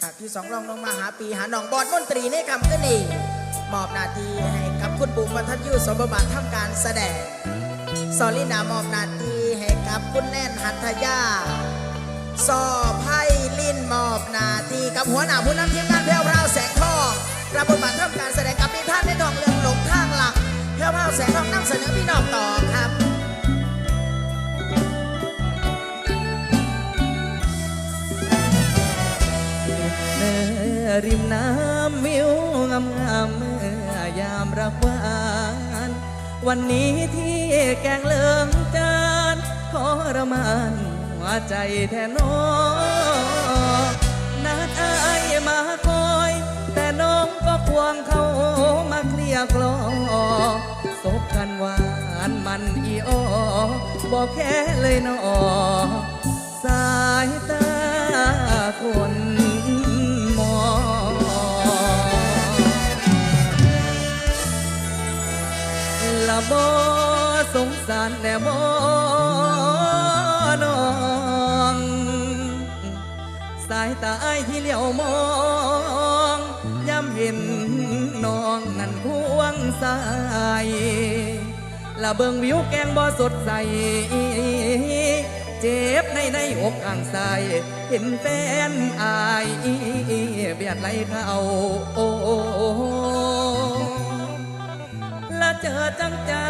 ฉากที่สองรองลงมาหาปีหาหนองบอดมนตรีในคำก็นี่มอบนาทีให้กับคุณบุ๋มบรรทัดยุสมบัติทำการแสดงซอลินามอบนาทีให้กับคุณแน่นหัตถยาซอไพ่ลินมอบนาทีกับหัวหน้าผู้นำทีมงานแพรวพราวแสงทองรับบทบาททำการแสดงกับนิท่านในทองเรืองหลงทางหลักแพรวพราวแสงทองนำเสนอพี่น้องต่อครับ ริมน้ำวิวงามงามเมื่อยามรักวานวันนี้ที่แกงเลิงจานทรมานหัวใจแทนน้องนัดอายมาคอย แต่น้องก็ควงเขามาเคลียกลอสบกันหวานมันอีออบอกแค่เลยนอสายตาคน บสงสารแน่บอนอง สายตาไอ้ที่เหลียวมองย้ำเห็นน้องนั่นควงสายละเบิงวิวแกงบ่สดใส เจ็บในในอกข้างซ้ายเห็นแฟนอายเบียดไหลเข้าโอ้ เจอจังจั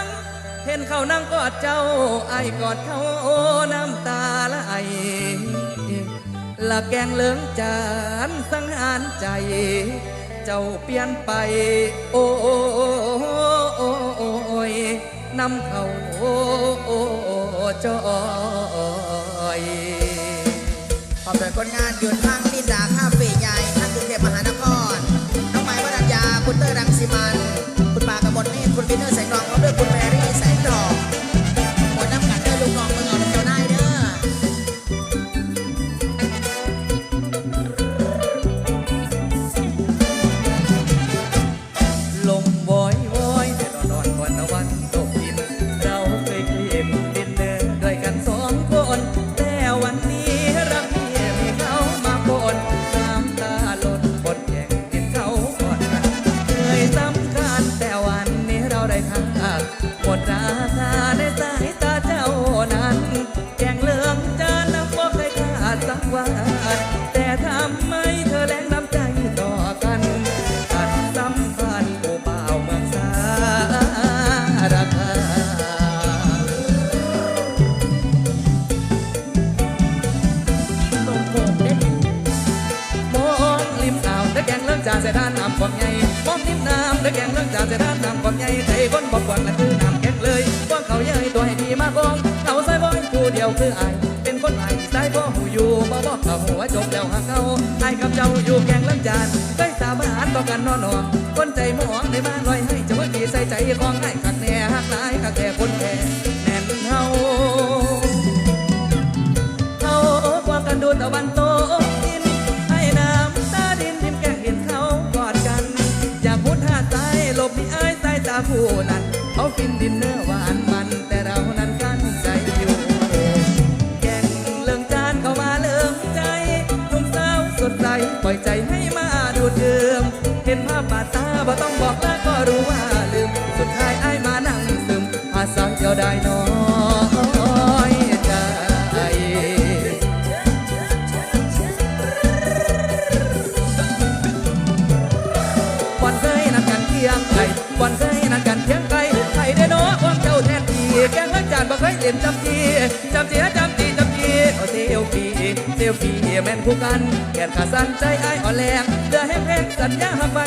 งเห็นเขานั่งกอดเจ้าไอ้กอดเขาน้ำตาละไหละแกงเลืองจานสังหารใจ เจ้าเปลี่ยนไป โอ้ยนำเขาโอ้จอยขอบคุณคนงานหยุดทาง อร์รังสิมัน คุณปากระบดเมฆคุณปีนเนอร์ใส่รอง คือไอายเป็นคนไอสายพ่อหูอยู่บ่บอกเขาหัวจบแล้วหาเขาไอายกับเจ้าอยู่แกงล้างจานได้สาบานต่อกันนอนนอนคนใจหมองในบ้านลอยให้เจะว่าดีใส่ใจของให้ บ่ต้องบอกแล้วก็รู้ว่าลืม สุดท้ายไอายมานั่งซึมหาสาเดียวได้น้อยใจวันเคยนัดกันเที่ยงไก่วันเคยนัดกันเที่ยงไก่ไข่ได้นาะความเจ้าแทนทีแกงล้างจานบ่เคยเล่นจำจีจำจีจำจีจำจีโอเซลฟีเซลฟีแม่นคู่กันแกนขาสั้นใจไอ้อ่อนแรงเดือแห้งแห้งสัญญาไป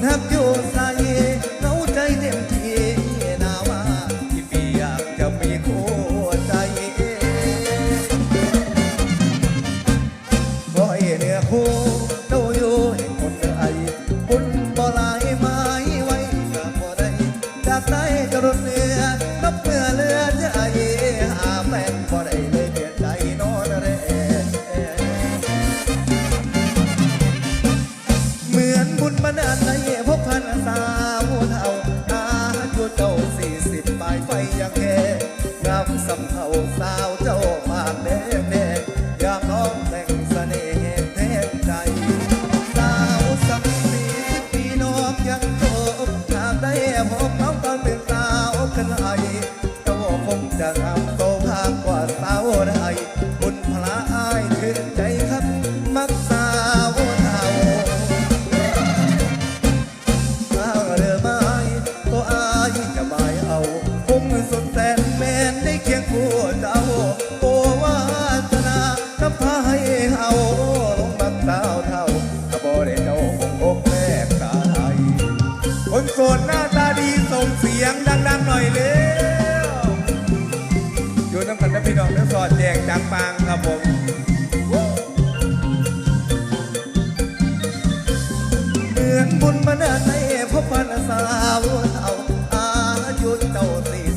couldn't have given อกน้องตอนเป็นสาวขึ้นไอเจ้าคงจะทำ know the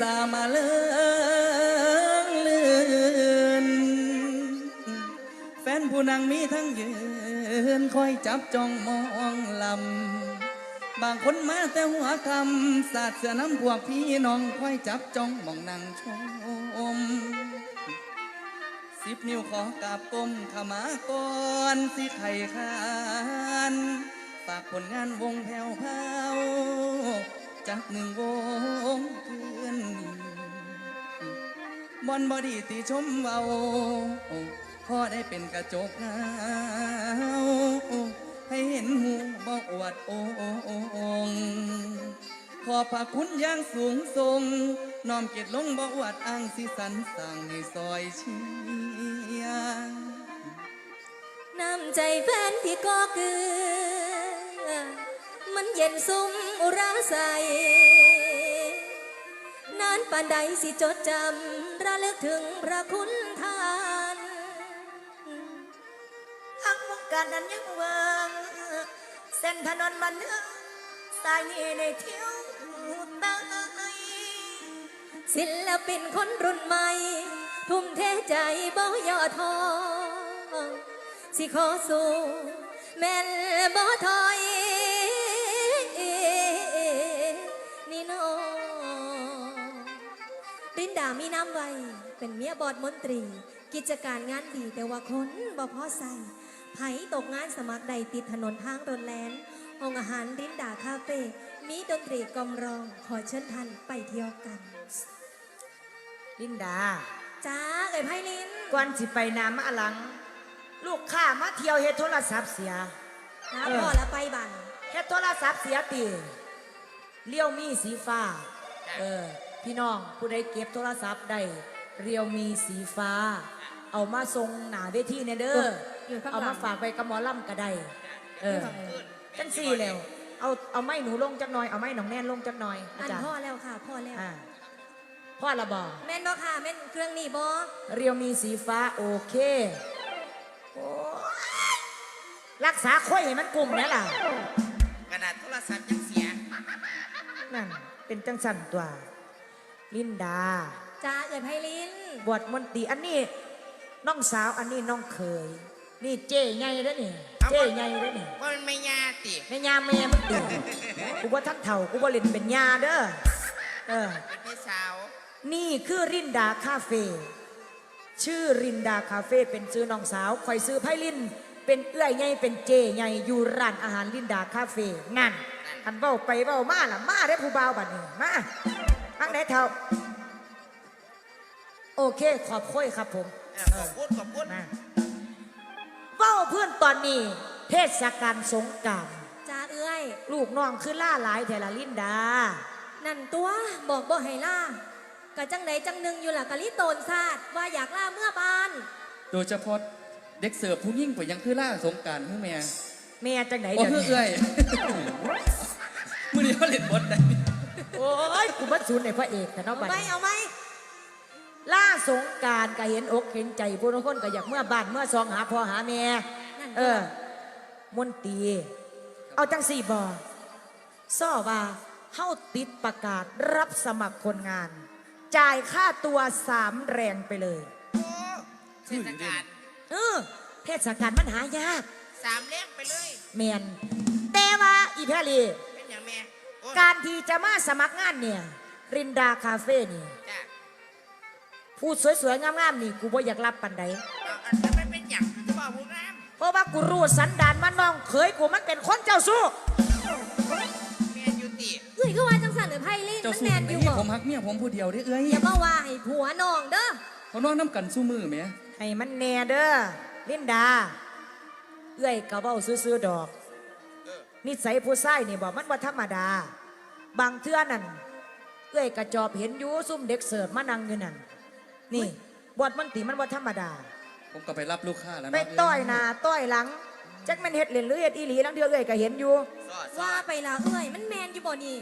สามาเลืองเลือนแฟนผู้นางมีทั้งยืนคอยจับจ้องมองลำ บางคนมาแต่หัวคำสาดเสือน้ำพวกพี่น้องคอยจับจ้องมองนั่งชมสิบนิ้วขอกราบก้มขมาก่อนสิไข่ขานฝากผลงานวงแผ่วพราวจักหนึ่งวงคืนนี้ บอนบอดีตีชมเบาพ่อได้เป็นกระจกเงาให้เห็นหูบ่อวดโองขอพระคุณอย่างสูงส่งน้อมเกียรติลงบ่อวดอ้างสิสันสั่งให้ซอยเชียน้ำใจแฟนที่ก็เกือ มันเย็นซุ้มอุราใสนานปานใดสิจดจำ ระลึกถึงพระคุณทานอักวงการนั้นยังเวิงเส้นถนนมันเนืองสายนี้ในเที่ยวตายศิลปินคนรุ่นใหม่ ทุ่มเทใจบ่ย่อท้อสิขอสู้แม่นบ่ถอย ดามีน้ำไว้เป็นเมียบอดมนตรี กิจการงานดีแต่ว่าคนบ่พอใส่ไผตกงานสมัครใดติดถนนทางรนแลนห้องอาหารรินดาคาเฟ่มีดนตรีกลอมรองขอเชิญท่านไปเที่ยวกัน ลินดาจ้าเอ๋ยไพลินก่อนสิไปนามาหลัง ลูกค้ามาเที่ยวเฮ็ดโทรศัพท์เสีย นะเออ พ่อแล้วไปบันเฮ็ดโทรศัพท์เสียตีเลี้ยวมีสีฟ้า เออ พี่น้องผู้ใดเก็บโทรศัพท์ได้เรียวมีสีฟ้า เอามาส่งหนาเวทีเนเด้ออยู่ข้างหลัง เอามาฝากไปกับหมอลำก็ได้เออจังสี่แล้วเอาเอาไม้หนูลงจักหน่อยเอาไม้หนองแน่นลงจักหน่อยอาอันจารย์พ่อแล้วค่ะ พ่อแล้ว อ่าพ่อละบอกแม่นบ่ค่ะแม่นเครื่องนี้บ่เรียวมีสีฟ้าโอเคโอ้ยรักษาค่อยให้มันกลุ่มนี่ล่ะ ขนาดโทรศัพท์ยังเสียนั่นเป็นจังสันตัว ลินดา จ้าเอ๋ยไพลินบวชมนตรีอันนี้น้องสาวอันนี้น้องเคย นี่เจ๊ใหญ่แล้วนี่เจ๊ใหญ่แล้วนี่ว่ามันไม่ยาติแม่ยาแม่มึงตีกูว่าทักเถ่ากูว่าเล่นเป็นยาเด้อเออ เป็นพี่สาว นี่คือรินดาคาเฟ่ ชื่อรินดาคาเฟ่เป็นชื่อน้องสาวคอยซื้อไพ่ลิน เป็นเอื้อยใหญ่เป็นเจใหญ่อยู่ร้านอาหารลินดาคาเฟ่นั่นอันเบ้าไปเบ้ามาล่ะมาได้อผู้บ่าวบัดนี้มา อังไหนเท่า โอเค ขอบคุยครับผมเออขอบคุณขอบคุณมาเบ้าเพื่อนตอนนี้ เทศกาลสงกรารจ้าเอ้ย ลูกน้องคือล่าหลายแต่ละลินดา นั่นตัวบอกบ่ให้ล่าก็จังใดจังหนึงอยู่ล่ะกะลิโตนซาดว่าอยากล่าเมื่อบ้าน โดยเฉพาะเด็กเสิร์ฟผู้ยิ่งไปยังคือล่าสงกรารผู้แม่แม่จังไหนโอ้เดี๋ยวคือนี้ เอ้ยมือนี้เขาเล่นบทได้ โอ้ยกูมาสูนในพระเอกแต่เนอกเอาบัดไหมนี้เอาไหมล่าสงกรารก็เห็นอกเห็นใจผู้คนก็อยากเมื่อบ้านเมื่อซองหาพ่อหาแม่นั่นเออมนตรีเอาจังสี่บอซ่อว่าเฮาติดประกาศรับสมัครคนงาน จ่ายค่าตัวสามแรงไปเลยโอ้เทศกาลเออเทศกาลมันหายาก สามเลี้ยงไปเลย แมนแต่ว่าอีแพรลี การที่จะมาสมัครงานเนี่ย รินดาคาเฟ่นี่จ้ะพูดสวยๆงามๆนี่กูบ่อยากรับปันใดเอาอันนั้นไม่เป็นอย่างจะบอกผู้งามเพราะว่ากูรู้สันดานมันน้องเคยกูมันเป็นคนเจ้าสู้แม่ยุติเอ้ยก็ว่าจังสันเอ๋ยไพลินเจ้ามันสู้แมนอไม่ยู่มีบ่ผมฮักเมียผมผู้เดียวได้อเอ้ยอย่ามาว่าให้ผัวน้องเด้อเขาน้องน้ำกันสู้มือแหม่ให้มันแน่เด้อลินดา เอื้อยกะเบ้าซื้อๆดอกนิสัยผู้ชายนี่บอกมันว่าธรรมดา บางเทื่อนั่นเอื้อยกะจอบเห็นอยู่ซุ่มเด็กเสิร์ฟมานั่งอยู่นั่นนี่บวชมันตีมันว่าธรรมดา ผมก็ไปรับลูกค้าแล้วไปเนาะต้อยหน้าต้อยหลังจักแมันเฮ็ดเล่นหรือเฮ็ดอีหลีลังเดือเอื้อยก็เห็นอยู่สอดสอว่าดไปละเอ้ยมันแมนอยู่บ่นี่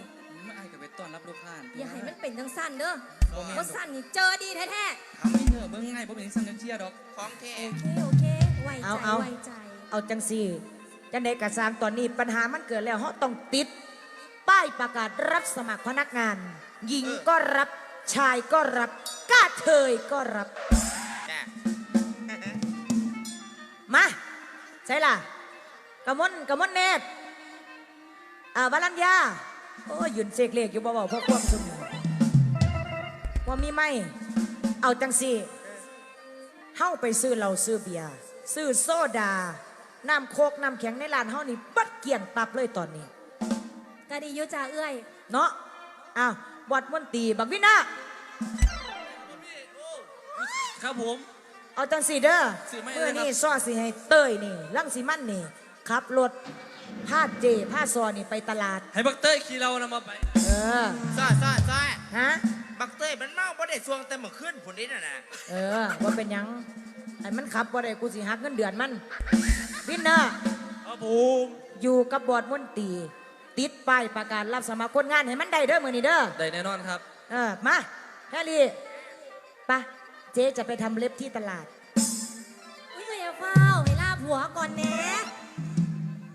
ไม่อายก็ไปต้อนรับลูกค้าอย่าให้มันเป็นจังสั้นเด้อบ่แม่นเพราะสั้นนี่เจอดีแท้ทำไม่เนอะเบิ่งง่ายเพราะเป็นสังเกตเชียร์ดอกของแท้ๆโอเคโอเคไว้ใจเอาเอาไว้ใจเอาจังสี่จังใดกะสร้างตอนนี้ปัญหามันเกิดแล้วเฮาต้องติด ป้ายป้ายประกาศรับสมัครพนักงาน หญิงก็รับชายก็รับกล้าเทยก็รับ จ้ะมาใช่ล่ะกระมนกระมนเนตรอ่าวารัญญาโอ้ยยืนเสกเลกอยู่บ่บ่พวกควบซุมว่ามีไหมเอาจังสิเฮาไปซื้อเหล้าซื้อเบียร์ซื้อโซดา น้ำโคกน้ำแข็งในร้านเฮานี่บัดเกลี่ยงตับเลยตอนนี้ ก็ดีอยู่จ้าเอื้อย เนาะอ้าวบอดมนตรีบักวินาครับผม เอาจังสีเด้อสิไม่เมื่อเลยครับนี่ซ้อสิให้เต้ยนี่ลังสิมันนี่ขับรถพาเจพาซอนี่ไปตลาด ให้บักเต้ยขี่เรานำมาไปเออซ่าซ่าซ่าฮะบักเต้ยมันเมาบ่ได้สวงแต่เมื่อคืนผุนนี้น่ะนะเออว่าเป็นหยังไอ้มันขับบ่ได้กูสิหักเงินเดือนมันวินเนอร์ครับผมอยู่กับบอร์ดมนตรี ติดป้ายประกาศรับสมัครคนงานให้มันได้เด้อมื้อนี้เด้อได้แน่นอนครับ เออมาแฮรี่ไปะเจ๊จะไปทำเล็บที่ตลาด อุ้ยเอื้อยอย่าเฝ้าวให้ลาผัวก่อนแหน่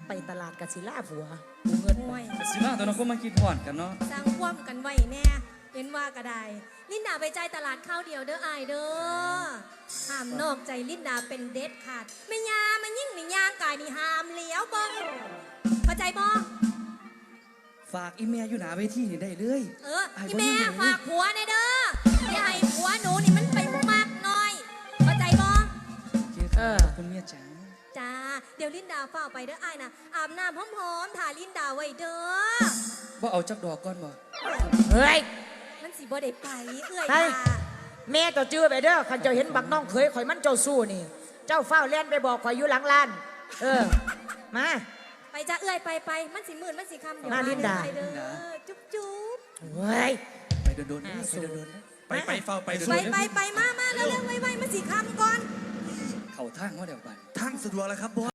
ไปตลาดกับศิลาผัวกูเงินห่วยสิมาตัวนั้นก็มากินผ่อนกันเนาะสร้างความกันไว้แน่เห็นว่าก็ได้ลินดาไปใจายตลาดข้าวเดียวเด้ออายเด้อห้ามนอกใจลินดาเป็นเด็ดขาดไม่ยามันยิ่งในย่างกายนี่ห้ามเหลียวบ้องเข้าใจบ้อง ฝากอีเมียอยู่หนาเวทีนี่ได้เลย เออพี่แม่ฝากผัวในอยเด้ออย่าให้ผัวหนูนี่มันไปมากหน่อยเข้าใจบ้องเออคุณเมียจ๋าจ้า เดี๋ยวลินดาเฝ้าไปเด้ออ้ายนะอาบน้ำหอมๆถ่าลินดาไว้เด้อ ว่าเอาจักดอกก่อนบ่เฮ้ย มันสิบ่ได้ไปเอื้อยไป ค่ะแม่เจ้าจื้อไปเด้อขันเจ้าเห็นบักน้องเคยข่อยมันเจ้าสู้นี่ เจ้าเฝ้าเล่นไปบอกข่อยอยู่หลังลาน เออ มา ไปจ้าเอื้อยไปไปมันสิหมื่นมันสิคำเดี๋ยวมาลินดา ไปเด้อจุ๊บจุ๊บเฮ้ย ไปโดนๆนะอ่าไปโดนๆนะไปไปไปเฝ้าไปโดนไปๆนะไปไปมามาแล้วเรื่องไวๆมันสิคำก่อน เข้าทางว่าเดี๋ยวไปทางสะดวกแล้วครับบอส